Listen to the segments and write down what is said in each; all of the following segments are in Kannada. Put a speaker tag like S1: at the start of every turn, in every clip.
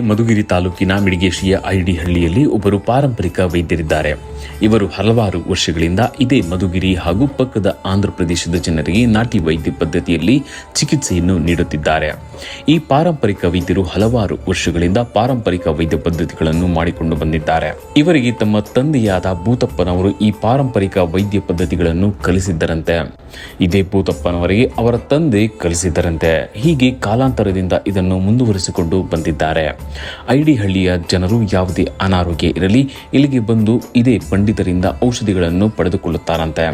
S1: ಮಧುಗಿರಿ ತಾಲೂಕಿನ ಮಿಡಿಗೇಶಿಯ ಐಡಿ ಹಳ್ಳಿಯಲ್ಲಿ ಒಬ್ಬರು ಪಾರಂಪರಿಕ ವೈದ್ಯರಿದ್ದಾರೆ. ಇವರು ಹಲವಾರು ವರ್ಷಗಳಿಂದ ಇದೇ ಮಧುಗಿರಿ ಹಾಗೂ ಪಕ್ಕದ ಆಂಧ್ರಪ್ರದೇಶದ ಜನರಿಗೆ ನಾಟಿ ವೈದ್ಯ ಪದ್ಧತಿಯಲ್ಲಿ ಚಿಕಿತ್ಸೆಯನ್ನು ನೀಡುತ್ತಿದ್ದಾರೆ. ಈ ಪಾರಂಪರಿಕ ವೈದ್ಯರು ಹಲವಾರು ವರ್ಷಗಳಿಂದ ಪಾರಂಪರಿಕ ವೈದ್ಯ ಪದ್ಧತಿಗಳನ್ನು ಮಾಡಿಕೊಂಡು ಬಂದಿದ್ದಾರೆ. ಇವರಿಗೆ ತಮ್ಮ ತಂದೆಯಾದ ಭೂತಪ್ಪನವರು ಈ ಪಾರಂಪರಿಕ ವೈದ್ಯ ಪದ್ಧತಿಗಳನ್ನು ಕಲಿಸಿದ್ದರಂತೆ. ಇದೇ ಭೂತಪ್ಪನವರಿಗೆ ಅವರ ತಂದೆ ಕಲಿಸಿದ್ದರಂತೆ. ಹೀಗೆ ಕಾಲಾಂತರದಿಂದ ಇದನ್ನು ಮುಂದುವರಿಸಿಕೊಂಡು ಬಂದಿದ್ದಾರೆ. ಐಡಿ ಹಳ್ಳಿಯ ಜನರು ಯಾವುದೇ ಅನಾರೋಗ್ಯ ಇರಲಿ, ಇಲ್ಲಿಗೆ ಬಂದು ಇದೇ ಪಂಡಿತರಿಂದ ಔಷಧಿಗಳನ್ನು ಪಡೆದುಕೊಳ್ಳುತ್ತಾರಂತೆ.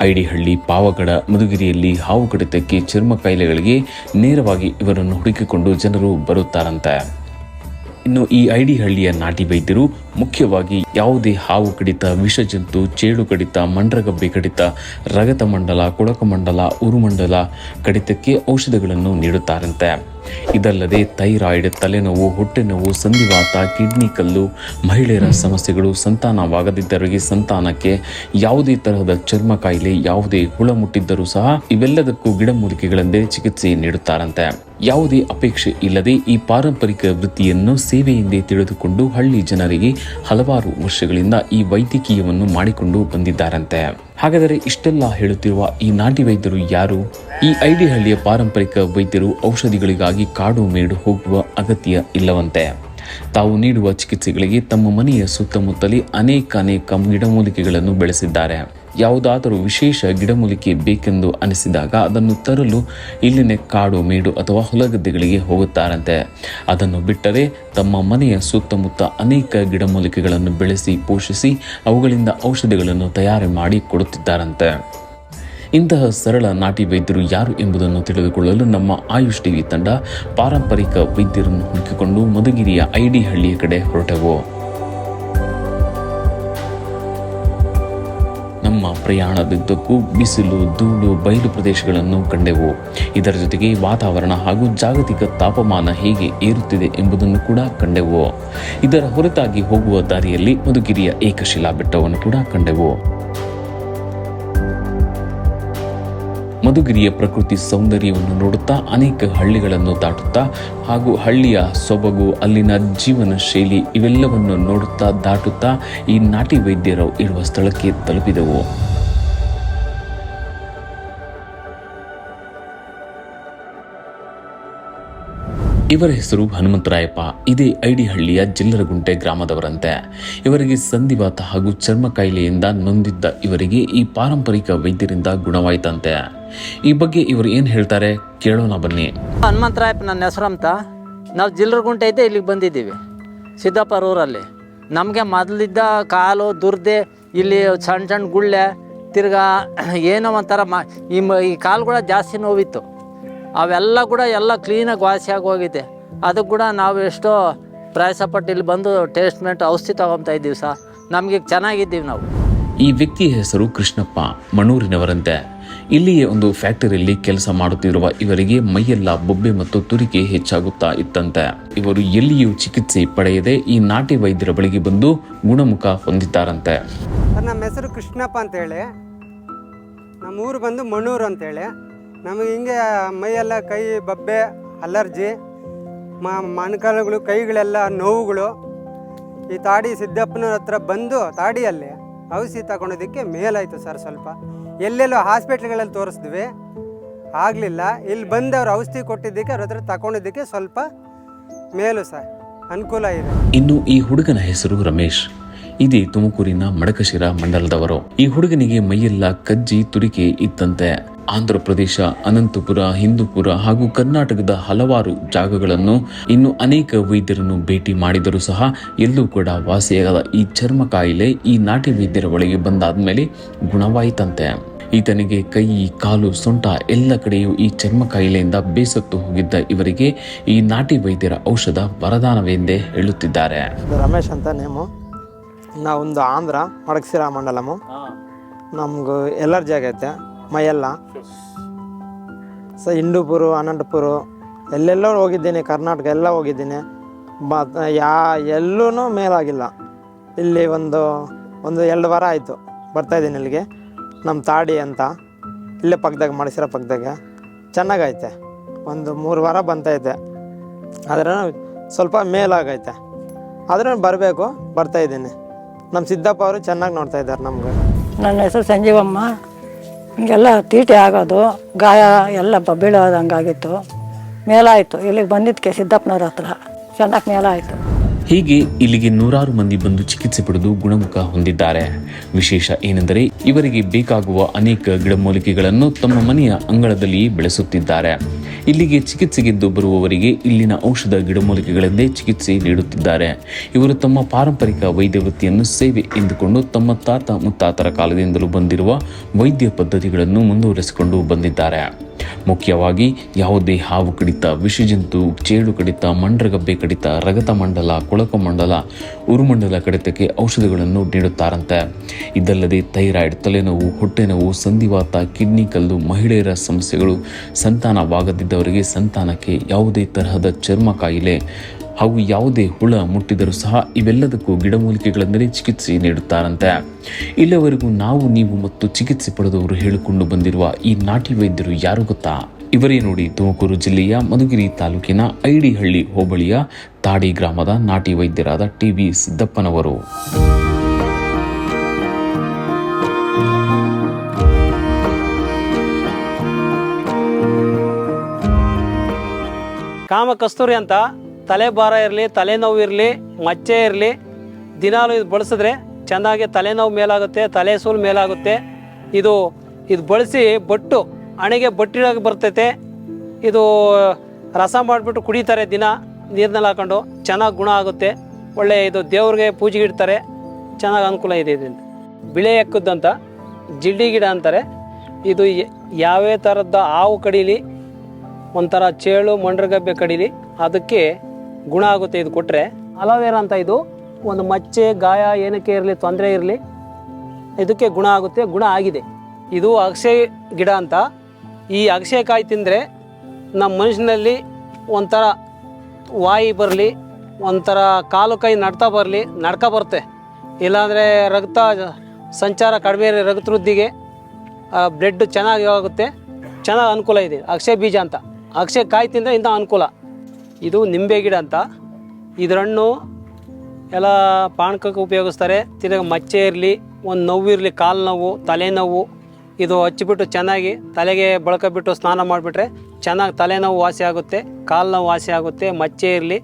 S1: ಐಡಿ ಹಳ್ಳಿ ಪಾವಗಡ ಮಧುಗಿರಿಯಲ್ಲಿ ಹಾವು ಕಡಿತಕ್ಕೆ ಚರ್ಮ ಕಾಯಿಲೆಗಳಿಗೆ ನೇರವಾಗಿ ಇವರನ್ನು ಹುಡುಕಿಕೊಂಡು ಜನರು ಬರುತ್ತಾರಂತೆ. ಇನ್ನು ಈ ಐಡಿ ಹಳ್ಳಿಯ ನಾಟಿ ವೈದ್ಯರು ಮುಖ್ಯವಾಗಿ ಯಾವುದೇ ಹಾವು ಕಡಿತ, ವಿಷಜಂತು ಚೇಳು ಕಡಿತ, ಮಂಡ್ರಗಬ್ಬೆ ಕಡಿತ, ರಗತ ಮಂಡಲ, ಕೊಳಕ ಮಂಡಲ ಉರುಮಂಡಲ ಕಡಿತಕ್ಕೆ ಔಷಧಗಳನ್ನು ನೀಡುತ್ತಾರಂತೆ. ಇದಲ್ಲದೆ ಥೈರಾಯ್ಡ್, ತಲೆನೋವು ಹೊಟ್ಟೆನೋವು ಸಂಧಿವಾತ, ಕಿಡ್ನಿ ಕಲ್ಲು, ಮಹಿಳೆಯರ ಸಮಸ್ಯೆಗಳು ಸಂತಾನವಾಗದಿದ್ದವರಿಗೆ ಸಂತಾನಕ್ಕೆ ಯಾವುದೇ ತರಹದ ಚರ್ಮ ಕಾಯಿಲೆ, ಯಾವುದೇ ಹುಳ ಮುಟ್ಟಿದ್ದರೂ ಸಹ ಇವೆಲ್ಲದಕ್ಕೂ ಗಿಡಮೂಲಿಕೆಗಳಂದೇ ಚಿಕಿತ್ಸೆ ನೀಡುತ್ತಾರಂತೆ. ಯಾವುದೇ ಅಪೇಕ್ಷೆ ಇಲ್ಲದೆ ಈ ಪಾರಂಪರಿಕ ವೃತ್ತಿಯನ್ನು ಸೇವೆಯಿಂದೇ ತಿಳಿದುಕೊಂಡು ಹಳ್ಳಿ ಜನರಿಗೆ ಹಲವಾರು ವರ್ಷಗಳಿಂದ ಈ ವೈದ್ಯಕೀಯವನ್ನು ಮಾಡಿಕೊಂಡು ಬಂದಿದ್ದಾರಂತೆ. ಹಾಗಾದರೆ ಇಷ್ಟೆಲ್ಲ ಹೇಳುತ್ತಿರುವ ಈ ನಾಟಿ ವೈದ್ಯರು ಯಾರು? ಈ ಐಡಿ ಹಳ್ಳಿಯ ಪಾರಂಪರಿಕ ವೈದ್ಯರು ಔಷಧಿಗಳಿಗಾಗಿ ಕಾಡು ಮೇಡು ಹೋಗುವ ಅಗತ್ಯ ಇಲ್ಲವಂತೆ. ತಾವು ನೀಡುವ ಚಿಕಿತ್ಸೆಗಳಿಗೆ ತಮ್ಮ ಮನೆಯ ಸುತ್ತಮುತ್ತಲೇ ಅನೇಕ ಅನೇಕ ಗಿಡಮೂಲಿಕೆಗಳನ್ನು ಬೆಳೆಸಿದ್ದಾರೆ. ಯಾವುದಾದರೂ ವಿಶೇಷ ಗಿಡಮೂಲಿಕೆ ಬೇಕೆಂದು ಅನಿಸಿದಾಗ ಅದನ್ನು ತರಲು ಇಲ್ಲಿನ ಕಾಡು, ಮೇಡು ಅಥವಾ ಹೊಲಗದ್ದೆಗಳಿಗೆ ಹೋಗುತ್ತಾರಂತೆ. ಅದನ್ನು ಬಿಟ್ಟರೆ ತಮ್ಮ ಮನೆಯ ಸುತ್ತಮುತ್ತ ಅನೇಕ ಗಿಡಮೂಲಿಕೆಗಳನ್ನು ಬೆಳೆಸಿ, ಪೋಷಿಸಿ, ಅವುಗಳಿಂದ ಔಷಧಿಗಳನ್ನು ತಯಾರಿ ಮಾಡಿ ಕೊಡುತ್ತಿದ್ದಾರಂತೆ. ಇಂತಹ ಸರಳ ನಾಟಿ ವೈದ್ಯರು ಯಾರು ಎಂಬುದನ್ನು ತಿಳಿದುಕೊಳ್ಳಲು ನಮ್ಮ ಆಯುಷ್ ಟಿವಿ ತಂಡ ಪಾರಂಪರಿಕ ವೈದ್ಯರನ್ನು ಹುಡುಕಿಕೊಂಡು ಮಧುಗಿರಿಯ ಐಡಿ ಹಳ್ಳಿಯ ಕಡೆ ಹೊರಟೆವು. ನಮ್ಮ ಪ್ರಯಾಣದುದ್ದಕ್ಕೂ ಬಿಸಿಲು, ಧೂಳು, ಬಯಲು ಪ್ರದೇಶಗಳನ್ನು ಕಂಡೆವು. ಇದರ ಜೊತೆಗೆ ವಾತಾವರಣ ಹಾಗೂ ಜಾಗತಿಕ ತಾಪಮಾನ ಹೇಗೆ ಏರುತ್ತಿದೆ ಎಂಬುದನ್ನು ಕೂಡ ಕಂಡೆವು. ಇದರ ಹೊರತಾಗಿ ಹೋಗುವ ದಾರಿಯಲ್ಲಿ ಮಧುಗಿರಿಯ ಏಕಶಿಲಾ ಬೆಟ್ಟವನ್ನು ಕೂಡ ಕಂಡೆವು. ಮಧುಗಿರಿಯ ಪ್ರಕೃತಿ ಸೌಂದರ್ಯವನ್ನು ನೋಡುತ್ತಾ ಅನೇಕ ಹಳ್ಳಿಗಳನ್ನು ದಾಟುತ್ತಾ ಹಾಗೂ ಹಳ್ಳಿಯ ಸೊಬಗು, ಅಲ್ಲಿನ ಜೀವನ ಶೈಲಿ ಇವೆಲ್ಲವನ್ನು ನೋಡುತ್ತಾ ದಾಟುತ್ತಾ ಈ ನಾಟಿ ವೈದ್ಯರು ಇರುವ ಸ್ಥಳಕ್ಕೆ ತಲುಪಿದೆವು. ಇವರ ಹೆಸರು ಹನುಮಂತರಾಯಪ್ಪ. ಇದೇ ಐಡಿ ಹಳ್ಳಿಯ ಜಿಲ್ಲರಗುಂಟೆ ಗ್ರಾಮದವರಂತೆ. ಇವರಿಗೆ ಸಂಧಿವಾತ ಹಾಗೂ ಚರ್ಮ ಕಾಯಿಲೆಯಿಂದ ನೊಂದಿದ್ದ ಇವರಿಗೆ ಈ ಪಾರಂಪರಿಕ ವೈದ್ಯರಿಂದ ಗುಣವಾಯಿತಂತೆ. ಈ ಬಗ್ಗೆ ಇವರು ಏನು ಹೇಳ್ತಾರೆ ಕೇಳೋಣ ಬನ್ನಿ.
S2: ಹನುಮಂತರಾಯಪ್ಪ ನನ್ನ ಹೆಸರು ಅಂತ. ನಾವು ಜಿಲ್ಲರಗುಂಟೆ ಐತೆ, ಇಲ್ಲಿಗೆ ಬಂದಿದ್ದೀವಿ. ಸಿದ್ದಾಪುರ ಊರಲ್ಲಿ. ನಮಗೆ ಮೊದಲಿದ್ದ ಕಾಲು, ದುರ್ದೆ, ಇಲ್ಲಿ ಸಣ್ಣ ಸಣ್ಣ ಗುಳ್ಳೆ, ತಿರ್ಗಾ ಏನೋ ಒಂಥರ ಮ ಈ ಕಾಲುಗಳ ಜಾಸ್ತಿ ನೋವಿತ್ತು. ಅವೆಲ್ಲ ಕೂಡ ಎಲ್ಲ ಕ್ಲೀನಾಗಿ ವಾಸಿಯಾಗಿ ಹೋಗಿದೆ. ಅದಕ್ಕೆ ಕೂಡ ನಾವು ಎಷ್ಟೋ ಪ್ರಯಾಸಪಟ್ಟು ಇಲ್ಲಿ ಬಂದು ಟೇಸ್ಟ್ಮೆಂಟ್ ಔಷಧಿ ತೊಗೊತಾ ಇದ್ದೀವಿ ಸರ್ ನಮಗೆ ಚೆನ್ನಾಗಿದ್ದೀವಿ ನಾವು.
S1: ಈ ವ್ಯಕ್ತಿಯ ಹೆಸರು ಕೃಷ್ಣಪ್ಪ ಮಣೂರಿನವರಂತೆ ಇಲ್ಲಿಯೇ ಒಂದು ಫ್ಯಾಕ್ಟರಿಯಲ್ಲಿ ಕೆಲಸ ಮಾಡುತ್ತಿರುವ ಇವರಿಗೆ ಮೈಯೆಲ್ಲ ಬೊಬ್ಬೆ ಮತ್ತು ತುರಿಕೆ ಹೆಚ್ಚಾಗುತ್ತಾ ಇತ್ತಂತೆ. ಇವರು ಎಲ್ಲಿಯೂ ಚಿಕಿತ್ಸೆ ಪಡೆಯದೆ ಈ ನಾಟಿ ವೈದ್ಯರ ಬಳಿಗೆ ಬಂದು ಗುಣಮುಖ ಹೊಂದಿದ್ದಾರಂತೆ.
S3: ನಮ್ಮ ಹೆಸರು ಕೃಷ್ಣಪ್ಪ ಅಂತೇಳಿ. ನಮ್ಮ ಊರು ಬಂದು ಮಣ್ಣೂರು ಅಂತೇಳಿ. ನಮಗೆ ಹಿಂಗೆ ಮೈಯೆಲ್ಲ ಕೈ, ಬಬ್ಬೆ, ಅಲರ್ಜಿ, ಮಾ ಮೊಣಕಾಲುಗಳು ಕೈಗಳೆಲ್ಲ ನೋವುಗಳು. ಈ ತಾಡಿ ಸಿದ್ದಪ್ಪನ ಹತ್ರ ಬಂದು ತಾಡಿಯಲ್ಲಿ ಔಷಧಿ ತಗೊಳೋದಕ್ಕೆ ಮೇಲಾಯಿತು ಸರ್ ಸ್ವಲ್ಪ. ಎಲ್ಲೆಲ್ಲೋ ಹಾಸ್ಪಿಟ್ಲ್ಗಳಲ್ಲಿ ತೋರಿಸಿದ್ವಿ. ಆಗಲಿಲ್ಲ. ಇಲ್ಲಿ ಬಂದು ಅವ್ರು ಔಷಧಿ ಕೊಟ್ಟಿದ್ದಕ್ಕೆ ಅವ್ರ ಹತ್ರ ತಗೊಂಡಿದ್ದಕ್ಕೆ ಸ್ವಲ್ಪ ಮೇಲು ಸರ್. ಅನುಕೂಲ ಇದೆ.
S1: ಇನ್ನು ಈ ಹುಡುಗನ ಹೆಸರು ರಮೇಶ್. ಇದೇ ತುಮಕೂರಿನ ಮಡಕಶಿರ ಮಂಡಲದವರು. ಈ ಹುಡುಗನಿಗೆ ಮೈಯೆಲ್ಲ ಕಜ್ಜಿ ತುರಿಕೆ ಇತ್ತಂತೆ. ಆಂಧ್ರ ಪ್ರದೇಶ ಅನಂತಪುರ, ಹಿಂದೂಪುರ ಹಾಗೂ ಕರ್ನಾಟಕದ ಹಲವಾರು ಜಾಗಗಳನ್ನು ಇನ್ನು ಅನೇಕ ವೈದ್ಯರನ್ನು ಭೇಟಿ ಮಾಡಿದರೂ ಸಹ ಎಲ್ಲೂ ಕೂಡ ವಾಸಿಯಾಗದ ಈ ಚರ್ಮ ಕಾಯಿಲೆ ಈ ನಾಟಿ ವೈದ್ಯರ ಒಳಗೆ ಬಂದಾದ ಮೇಲೆ ಗುಣವಾಯಿತಂತೆ. ಈತನಿಗೆ ಕೈ, ಕಾಲು, ಸೊಂಟ ಎಲ್ಲ ಕಡೆಯೂ ಈ ಚರ್ಮ ಕಾಯಿಲೆಯಿಂದ ಬೇಸತ್ತು ಹೋಗಿದ್ದ ಇವರಿಗೆ ಈ ನಾಟಿ ವೈದ್ಯರ ಔಷಧ ವರದಾನವೆಂದೇ ಹೇಳುತ್ತಿದ್ದಾರೆ.
S4: ರಮೇಶ್ ಅಂತ ನೇಮು. ನಾವೊಂದು ಆಂಧ್ರ ಮಡಕ್ಸಿರ ಮಂಡಲಮು. ನಮ್ಗೆ ಎಲರ್ಜಿ ಆಗೈತೆ ಮೈಯೆಲ್ಲ. ಸೊ ಹಿಂಡೂಪುರ ಅನಂತಪುರ ಎಲ್ಲೆಲ್ಲೋ ಹೋಗಿದ್ದೀನಿ ಕರ್ನಾಟಕ ಎಲ್ಲ ಹೋಗಿದ್ದೀನಿ. ಬ ಯಾ ಎಲ್ಲೂ ಮೇಲಾಗಿಲ್ಲ. ಇಲ್ಲಿ ಒಂದು ಒಂದು ಎರಡು ವಾರ ಆಯಿತು ಬರ್ತಾಯಿದ್ದೀನಿ ಇಲ್ಲಿಗೆ. ನಮ್ಮ ತಾಡಿ ಅಂತ ಇಲ್ಲೇ ಪಕ್ಕದಾಗ ಮಾಡಿಸಿರೋ ಪಕ್ಕದಾಗ. ಚೆನ್ನಾಗೈತೆ. ಒಂದು ಮೂರು ವಾರ ಬಂತೈತೆ ಆದರೆ ಸ್ವಲ್ಪ ಮೇಲಾಗೈತೆ. ಆದ್ರೂ ಬರಬೇಕು ಬರ್ತಾ ಇದ್ದೀನಿ. ನಮ್ಮ ಸಿದ್ದಪ್ಪ ಅವರು ಚೆನ್ನಾಗಿ ನೋಡ್ತಾ ಇದ್ದಾರೆ ನಮ್ಗೆ.
S5: ನನ್ನ ಹೆಸರು ಸಂಜೀವಮ್ಮ. ಹಿಂಗೆಲ್ಲ ತೀಟಿ ಆಗೋದು, ಗಾಯ ಎಲ್ಲ ಬೀಳೋದಂಗಾಗಿತ್ತು. ಮೇಲಾಯಿತು. ಇಲ್ಲಿಗೆ ಬಂದಿದ್ದಕ್ಕೆ ಸಿದ್ದಪ್ಪನವ್ರ ಹತ್ರ. ಚೆನ್ನಾಗಿ ಮೇಲಾಯಿತು.
S1: ಹೀಗೆ ಇಲ್ಲಿಗೆ ನೂರಾರು ಮಂದಿ ಬಂದು ಚಿಕಿತ್ಸೆ ಪಡೆದು ಗುಣಮುಖ ಹೊಂದಿದ್ದಾರೆ. ವಿಶೇಷ ಏನೆಂದರೆ ಇವರಿಗೆ ಬೇಕಾಗುವ ಅನೇಕ ಗಿಡಮೂಲಿಕೆಗಳನ್ನು ತಮ್ಮ ಮನೆಯ ಅಂಗಳದಲ್ಲಿ ಬೆಳೆಸುತ್ತಿದ್ದಾರೆ. ಇಲ್ಲಿಗೆ ಚಿಕಿತ್ಸೆಗೆಂದು ಬರುವವರಿಗೆ ಇಲ್ಲಿನ ಔಷಧ ಗಿಡಮೂಲಿಕೆಗಳೆಂದೇ ಚಿಕಿತ್ಸೆ ನೀಡುತ್ತಿದ್ದಾರೆ. ಇವರು ತಮ್ಮ ಪಾರಂಪರಿಕ ವೈದ್ಯ ವೃತ್ತಿಯನ್ನು ಸೇವೆ ಎಂದುಕೊಂಡು ತಮ್ಮ ತಾತ ಮುತ್ತಾತರ ಕಾಲದಿಂದಲೂ ಬಂದಿರುವ ವೈದ್ಯ ಪದ್ಧತಿಗಳನ್ನು ಮುಂದುವರೆಸಿಕೊಂಡು ಬಂದಿದ್ದಾರೆ. ಮುಖ್ಯವಾಗಿ ಯಾವುದೇ ಹಾವು ಕಡಿತ, ವಿಷಜಂತು ಚೇಳು ಕಡಿತ, ಮಂಡ್ರಗಬ್ಬೆ ಕಡಿತ, ರಗತ ಮಂಡಲ, ಕೊಳಕ ಮಂಡಲ, ಉರುಮಂಡಲ ಕಡಿತಕ್ಕೆ ಔಷಧಿಗಳನ್ನು ನೀಡುತ್ತಾರಂತೆ. ಇದಲ್ಲದೆ ಥೈರಾಯ್ಡ್, ತಲೆನೋವು, ಹೊಟ್ಟೆನೋವು, ಸಂಧಿವಾತ, ಕಿಡ್ನಿ ಕಲ್ಲು, ಮಹಿಳೆಯರ ಸಮಸ್ಯೆಗಳು, ಸಂತಾನವಾಗದಿದ್ದವರಿಗೆ ಸಂತಾನಕ್ಕೆ ಯಾವುದೇ ತರಹದ ಚರ್ಮ ಕಾಯಿಲೆ ಹಾಗೂ ಯಾವುದೇ ಹುಳ ಮುಟ್ಟಿದರೂ ಸಹ ಇವೆಲ್ಲದಕ್ಕೂ ಗಿಡಮೂಲಿಕೆಗಳಿಂದಲೇ ಚಿಕಿತ್ಸೆ ನೀಡುತ್ತಾರಂತೆ. ಇಲ್ಲಿವರೆಗೂ ನಾವು, ನೀವು ಮತ್ತು ಚಿಕಿತ್ಸೆ ಪಡೆದವರು ಹೇಳಿಕೊಂಡು ಬಂದಿರುವ ಈ ನಾಟಿ ವೈದ್ಯರು ಯಾರು ಗೊತ್ತಾ? ಇವರೇ ನೋಡಿ ತುಮಕೂರು ಜಿಲ್ಲೆಯ ಮಧುಗಿರಿ ತಾಲೂಕಿನ ಐಡಿಹಳ್ಳಿ ಹೋಬಳಿಯ ತಾಡಿ ಗ್ರಾಮದ ನಾಟಿ ವೈದ್ಯರಾದ ಟಿ ವಿ ಸಿದ್ದಪ್ಪನವರು.
S6: ಕಾಮ ಕಸ್ತೂರಿ ಅಂತ ತಲೆ ಭಾರ ಇರಲಿ, ತಲೆನೋವು ಇರಲಿ, ಮಚ್ಚೆ ಇರಲಿ, ದಿನಾಲು ಇದು ಬಳಸಿದ್ರೆ ಚೆನ್ನಾಗಿ ತಲೆನೋವು ಮೇಲಾಗುತ್ತೆ, ತಲೆ ಸೂಲು ಮೇಲಾಗುತ್ತೆ. ಇದು ಇದು ಬಳಸಿ ಬಟ್ಟು ಹಣೆಗೆ ಬಟ್ಟಿಡೋಕೆ ಬರ್ತೈತೆ. ಇದು, ರಸ ಮಾಡಿಬಿಟ್ಟು ಕುಡಿತಾರೆ ದಿನ, ನೀರಿನಲ್ಲಿ ಹಾಕೊಂಡು, ಚೆನ್ನಾಗಿ ಗುಣ ಆಗುತ್ತೆ. ಒಳ್ಳೆ ಇದು ದೇವ್ರಿಗೆ ಪೂಜೆಗೆ ಇಡ್ತಾರೆ, ಚೆನ್ನಾಗಿ ಅನುಕೂಲ ಇದೆ ಇದರಿಂದ. ಬಿಳೆ ಎಕ್ಕದ್ದಂತ ಜಿಡ್ಡಿ ಗಿಡ ಅಂತಾರೆ. ಇದು ಯಾವ್ಯಾವ ಥರದ ಹಾವು ಕಡೀಲಿ, ಒಂಥರ ಚೇಳು, ಮಂಡ್ರಗಬ್ಬೆ ಕಡೀಲಿ, ಅದಕ್ಕೆ ಗುಣ ಆಗುತ್ತೆ ಇದು ಕೊಟ್ಟರೆ ಅಲೋವೇರ ಅಂತ ಇದು, ಒಂದು ಮಚ್ಚೆ, ಗಾಯ, ಏನಕ್ಕೆ ಇರಲಿ, ತೊಂದರೆ ಇರಲಿ, ಇದಕ್ಕೆ ಗುಣ ಆಗುತ್ತೆ, ಗುಣ ಆಗಿದೆ. ಇದು ಅಗಸೆ ಗಿಡ ಅಂತ. ಈ ಅಗಸೆಕಾಯಿ ತಿಂದರೆ ನಮ್ಮ ಮನುಷ್ಯನಲ್ಲಿ ಒಂಥರ ವಾಯಿ ಬರಲಿ, ಒಂಥರ ಕಾಲು ಕೈ ನಡ್ತಾ ಬರಲಿ, ನಡ್ಕ ಬರುತ್ತೆ. ಇಲ್ಲಾಂದರೆ ರಕ್ತ ಸಂಚಾರ ಕಡಿಮೆ ರಕ್ತವೃದ್ಧಿಗೆ ರಕ್ತ ವೃದ್ಧಿಗೆ ಬ್ಲಡ್ ಚೆನ್ನಾಗಿ ಆಗುತ್ತೆ ಚೆನ್ನಾಗಿ ಅನುಕೂಲ ಇದೆ. ಅಕ್ಷಯ ಬೀಜ ಅಂತ. ಅಕ್ಷಯ ಕಾಯಿ ತಿಂದರೆ ಇಂಥ ಅನುಕೂಲ. ಇದು ನಿಂಬೆ ಗಿಡ ಅಂತ. ಇದ್ರ ಎಲ್ಲ ಪಾನಕಕ್ಕೆ ಉಪಯೋಗಿಸ್ತಾರೆ. ತಿರ್ಗಿ ಮಚ್ಚೆ ಇರಲಿ, ಒಂದು ನೋವು ಇರಲಿ, ಕಾಲು ನೋವು ತಲೆನೋವು ಇದು ಹಚ್ಚಿಬಿಟ್ಟು ಚೆನ್ನಾಗಿ ತಲೆಗೆ ಬಳಕಬಿಟ್ಟು ಸ್ನಾನ ಮಾಡಿಬಿಟ್ರೆ ಚೆನ್ನಾಗಿ ತಲೆನೋವು ವಾಸಿ ಆಗುತ್ತೆ, ಕಾಲು ನೋವು ವಾಸಿ ಆಗುತ್ತೆ, ಮಚ್ಚೆ ಇರಲಿ.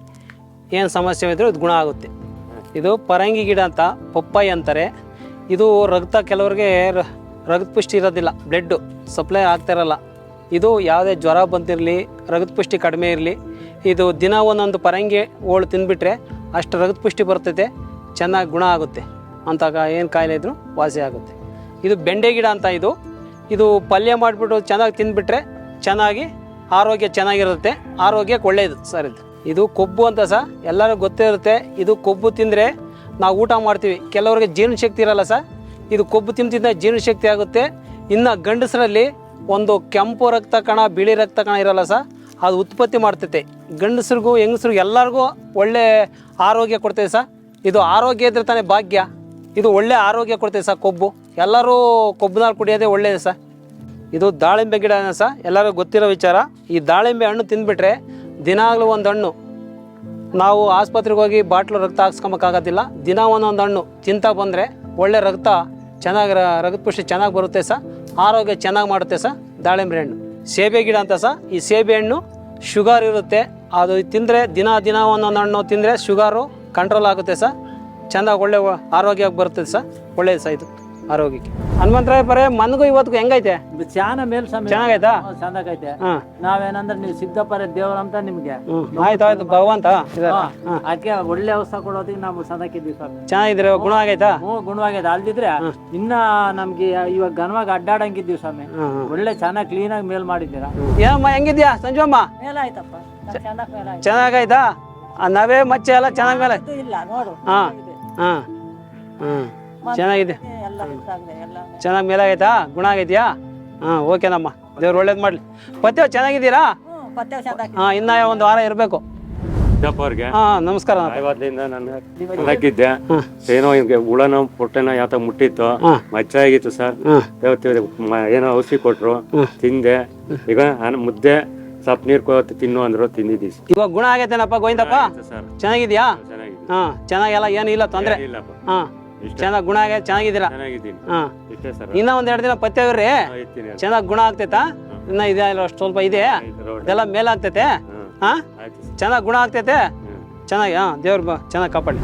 S6: ಏನು ಸಮಸ್ಯೆ ಇದ್ರೂ ಇದು ಗುಣ ಆಗುತ್ತೆ. ಇದು ಪರಂಗಿ ಗಿಡ ಅಂತ, ಪಪ್ಪಾಯಿ ಅಂತಾರೆ. ಇದು ರಕ್ತ ಕೆಲವರಿಗೆ ರಕ್ತ ಪುಷ್ಟಿ ಇರೋದಿಲ್ಲ, ಬ್ಲಡ್ಡು, ಸಪ್ಲೈ ಆಗ್ತಿರಲ್ಲ ಇದು ಯಾವುದೇ ಜ್ವರ ಬಂದಿರಲಿ ರಗದ ಪುಷ್ಟಿ ಕಡಿಮೆ ಇರಲಿ, ಇದು ದಿನ ಒಂದೊಂದು ಪರಂಗಿ ಹೋಳು ತಿನ್ಬಿಟ್ರೆ ಅಷ್ಟು ರಗದ ಪುಷ್ಟಿ ಬರ್ತೈತೆ, ಚೆನ್ನಾಗಿ ಗುಣ ಆಗುತ್ತೆ. ಅಂತಾಗ ಏನು ಕಾಯಿಲೆ ಇದ್ರೂ ವಾಸಿ ಆಗುತ್ತೆ. ಇದು ಬೆಂಡೆ ಗಿಡ ಅಂತ ಇದು. ಇದು ಪಲ್ಯ ಮಾಡಿಬಿಟ್ಟು ಚೆನ್ನಾಗಿ ತಿಂದ್ಬಿಟ್ರೆ ಚೆನ್ನಾಗಿ ಆರೋಗ್ಯ ಚೆನ್ನಾಗಿರುತ್ತೆ, ಆರೋಗ್ಯಕ್ಕೆ ಒಳ್ಳೆಯದು ಸರ್ ಇದು. ಇದು ಕೊಬ್ಬು ಅಂತ ಸಹ ಎಲ್ಲರಿಗೂ ಗೊತ್ತಿರುತ್ತೆ, ಇದು ಕೊಬ್ಬು ತಿಂದರೆ ನಾವು ಊಟ ಮಾಡ್ತೀವಿ. ಕೆಲವರಿಗೆ ಜೀರ್ಣಶಕ್ತಿ ಇರಲ್ಲ ಸರ್ ಇದು ಕೊಬ್ಬು ತಿಂತಿದ್ದ ಜೀರ್ಣಶಕ್ತಿ ಆಗುತ್ತೆ. ಇನ್ನು ಗಂಡಸರಲ್ಲಿ ಒಂದು ಕೆಂಪು ರಕ್ತ ಕಣ, ಬಿಳಿ ರಕ್ತ ಕಣ ಇರಲ್ಲ ಸರ್. ಅದು ಉತ್ಪತ್ತಿ ಮಾಡ್ತೈತೆ. ಗಂಡಸ್ರಿಗೂ, ಹೆಂಗಸ್ರಿಗೂ ಎಲ್ಲರಿಗೂ ಒಳ್ಳೆ ಆರೋಗ್ಯ ಕೊಡ್ತೈತೆ ಸರ್. ಇದು ಆರೋಗ್ಯ ಇದ್ರೆ ತಾನೇ ಭಾಗ್ಯ. ಇದು ಒಳ್ಳೆ ಆರೋಗ್ಯ ಕೊಡ್ತೈತೆ ಸರ್ ಕೊಬ್ಬು. ಎಲ್ಲರೂ ಕೊಬ್ಬುನಾರು ಕುಡಿಯೋದೇ ಒಳ್ಳೆಯದು ಸರ್. ಇದು ದಾಳಿಂಬೆ ಗಿಡ ಸರ್. ಎಲ್ಲರಿಗೂ ಗೊತ್ತಿರೋ ವಿಚಾರ. ಈ ದಾಳಿಂಬೆ ಹಣ್ಣು ತಿಂದ್ಬಿಟ್ರೆ ದಿನಾಗಲೂ ಒಂದು ಹಣ್ಣು. ನಾವು ಆಸ್ಪತ್ರೆಗೆ ಹೋಗಿ ಬಾಟ್ಲು ರಕ್ತ ಹಾಕ್ಸ್ಕೊಬೇಕಾಗೋದಿಲ್ಲ ದಿನ ಒಂದೊಂದು ಹಣ್ಣು ತಿಂತ ಬಂದರೆ ಒಳ್ಳೆ ರಕ್ತ ಚೆನ್ನಾಗಿ ರ- ರಕ್ತ ಪುಷ್ಟಿ ಚೆನ್ನಾಗಿ ಬರುತ್ತೆ ಸಹ ಆರೋಗ್ಯ ಚೆನ್ನಾಗಿ ಮಾಡುತ್ತೆ ಸರ್ ದಾಳಿಂಬೆ ಹಣ್ಣು. ಸೇಬೆ ಗಿಡ ಅಂತ ಸಹ ಈ ಸೇಬೆ ಹಣ್ಣು ಶುಗರ್ ಇರುತ್ತೆ. ಅದು ತಿಂದರೆ ದಿನ ದಿನ ಒಂದೊಂದು ಹಣ್ಣು ತಿಂದರೆ ಶುಗರು ಕಂಟ್ರೋಲ್ ಆಗುತ್ತೆ ಸರ್. ಚೆನ್ನಾಗಿ ಒಳ್ಳೆ ಆರೋಗ್ಯವಾಗಿ ಬರುತ್ತೆ ಸರ್ ಸಹ ಒಳ್ಳೇದು ಸಹ ಇದು, ಆರೋಗ್ಯಕ್ಕೆ. ಹನುಮಂತರಾಯ ಪರ ಮನ್ಗೂ ಇವತ್ತು ಹೆಂಗೈತೆ?
S2: ಚಾನ ಮೇಲ್
S6: ಚೆನ್ನಾಗೈತಾ?
S2: ಚೆನ್ನಾಗೈತೆ
S6: ಹಾಂ.
S2: ನಾವೇನಂದ್ರೆ ನೀವು ಸಿದ್ದಪ್ಪರ ದೇವ್ರ ಅಂತ ನಿಮ್ಗೆ.
S6: ಹ್ಞೂ ಆಯ್ತು ಆಯ್ತು ಭಗವಂತ.
S2: ಅದಕ್ಕೆ ಒಳ್ಳೆ ಔಷಧ ಕೊಡೋದಕ್ಕೆ ನಾವು ಸದಕ್ಕಿದ್ವಿ ಸ್ವಾಮಿ.
S6: ಚೆನ್ನಾಗಿದ್ರೆ ಗುಣ ಆಗೈತಾ?
S2: ಹ್ಞೂ ಗುಣವಾಗೈತೆ ಅಲ್ದಿದ್ರೆ ಇನ್ನ ನಮ್ಗೆ ಇವಾಗ ಘನವಾಗಿ ಅಡ್ಡಾಡಂಗಿದ್ದೀವಿ ಸ್ವಾಮಿ. ಒಳ್ಳೆ ಚೆನ್ನಾಗಿ ಕ್ಲೀನಾಗಿ ಮೇಲ್ ಮಾಡಿದ್ದೀರಾ?
S6: ಏನಮ್ಮ ಹೆಂಗಿದ್ಯಾ? ಸಂಜುಮ್ಮ
S5: ಮೇಲಾಯ್ತಪ್ಪ.
S6: ಆಯ್ತಪ್ಪ ಚೆನ್ನಾಗಾಯ್ತಾ? ನವೆ ಮಚ್ಚೆ ಎಲ್ಲ ಚೆನ್ನಾಗಿ ಮೇಲೆ
S5: ಇಲ್ಲ ನೋಡು.
S6: ಹಾಂ. ಹಾಂ. ಹ್ಞೂ ಚೆನ್ನಾಗಿದೆ.
S5: ಎಲ್ಲ ಮೇಲೆ ಎಲ್ಲ
S6: ಚೆನ್ನಾಗಿ ಮೇಲಾಗೈತಾ? ಗುಣ ಆಗೈತಿಯಾ? ಹಾ ಓಕೆನಮ್ಮ ದೇವ್ರು ಒಳ್ಳೇದು ಮಾಡ್ಲಿ. ಪತ್ಯ ಚೆನ್ನಾಗಿದ್ದೀರಾ? ಹಾಂ ಇನ್ನ ಒಂದು ವಾರ ಇರಬೇಕು.
S7: ಅವ್ರಿಗೆ.
S6: ಹಾಂ ನಮಸ್ಕಾರ
S7: ಆಯ್ವಾದ್ಲಿಂದ ನಾನು ಹಾಕಿದ್ದೆ. ಏನೋ ಹಿಂಗೆ ಹುಳನೋ ಪೊಟ್ಟೆನ ಯಾತ ಮುಟ್ಟಿತ್ತು.
S6: ಮಚ್ಚಾಗಿತ್ತು
S7: ಮಚ್ಚ ಆಗಿತ್ತು ಸರ್. ಏನೋ ಔಷಧಿ ಕೊಟ್ರು. ತಿಂದೆ. ಈಗ ನಾನು ಮುದ್ದೆ ಸಪ್ ನೀರ್ ಕೊತ್ತು ತಿನ್ನು ಅಂದ್ರು ತಿಂದಿದ್ದೀವಿ
S6: ಇವಾಗ ಗುಣ ಆಗೈತೇನಪ್ಪ ಗೋವಿಂದಪ್ಪ? ಚೆನ್ನಾಗಿದ್ಯಾ? ಹಾ ಚೆನ್ನಾಗೆಲ್ಲ ಏನು ಏನಿಲ್ಲ ತೊಂದರೆ?
S7: ಇಲ್ಲಪ್ಪ
S6: ಹಾಂ. ಚೆನ್ನಾಗಿ ಗುಣ ಆಗ ಚೆನ್ನಾಗಿದ್ದೀರಾ?
S7: ಚೆನ್ನಾಗಿದ್ದೀನಿ.
S6: ಹಾಂ.
S7: ಇಷ್ಟೇ ಸರ್.
S6: ಇನ್ನೂ ಒಂದ್ ಎರಡು ದಿನ ಪತ್ತೆ
S7: ಇರ್ತೀನಿ
S6: ಚೆನ್ನಾಗಿ ಗುಣ ಆಗ್ತೈತಾ? ಇನ್ನ ಇದೆ ಅಷ್ಟು ಸ್ವಲ್ಪ ಇದೆ. ಇದೆಲ್ಲ ಮೇಲೆ
S7: ಆಗ್ತೈತೆ?
S6: ಹಾ. ಚೆನ್ನಾಗಿ ಗುಣ ಆಗ್ತೈತೆ? ಚೆನ್ನಾಗಿ ಹಾಂ ದೇವ್ರು ಬ ಚೆನ್ನಾಗಿ ಕಾಪಾಡಿ.